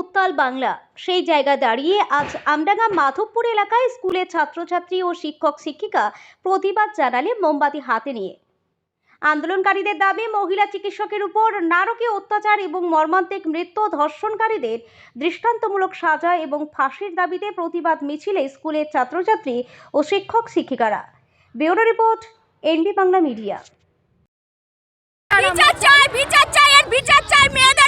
উত্তাল বাংলা। সেই জায়গায় দাঁড়িয়ে আজ আমডাঙ্গা মাধবপুর এলাকায় স্কুলের ছাত্রছাত্রী ও শিক্ষক শিক্ষিকা প্রতিবাদ জানালে মোমবাতি হাতে নিয়ে। আন্দোলনকারীদের দাবি, মহিলা চিকিৎসকের উপর নারকীয় অত্যাচার এবং মর্মান্তিক মৃত্যু ধর্ষণকারীদের দৃষ্টান্তমূলক সাজা এবং ফাঁসির দাবিতে প্রতিবাদ মিছিলে স্কুলের ছাত্রছাত্রী ও শিক্ষক শিক্ষিকারা। Bureau report, NB Bangla media. বিচার চাই বিচার চাই এর বিচার চাই মেয়েদের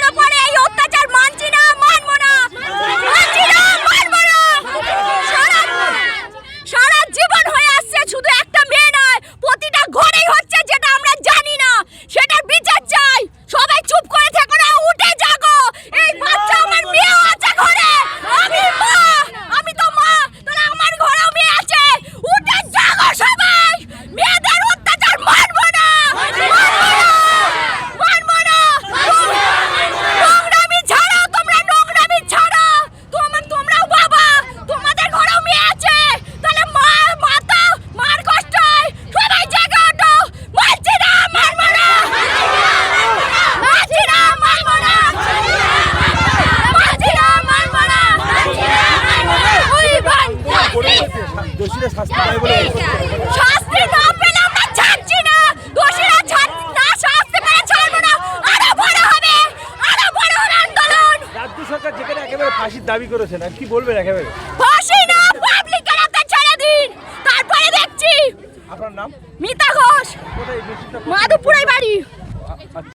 দোষীরা শাস্তি পায় বলে শাস্তি না পেলে আমরা ছাড়ছি না। দোষীরা ছাড় না শাস্তি পেলে ছাড়বো না। আরও বড় হবে। আরও বড় হবে আন্দোলন। রাজ্য সরকার যেখানে একেবারে ফাঁসির দাবি করেছেন আর কি বলবেন একেবারে? ফাঁসি না পাবলিকের হাতে ছেড়ে দিন। তারপরে দেখছি। আপনার নাম? মিতা ঘোষ। মাধবপুরের বাড়ি।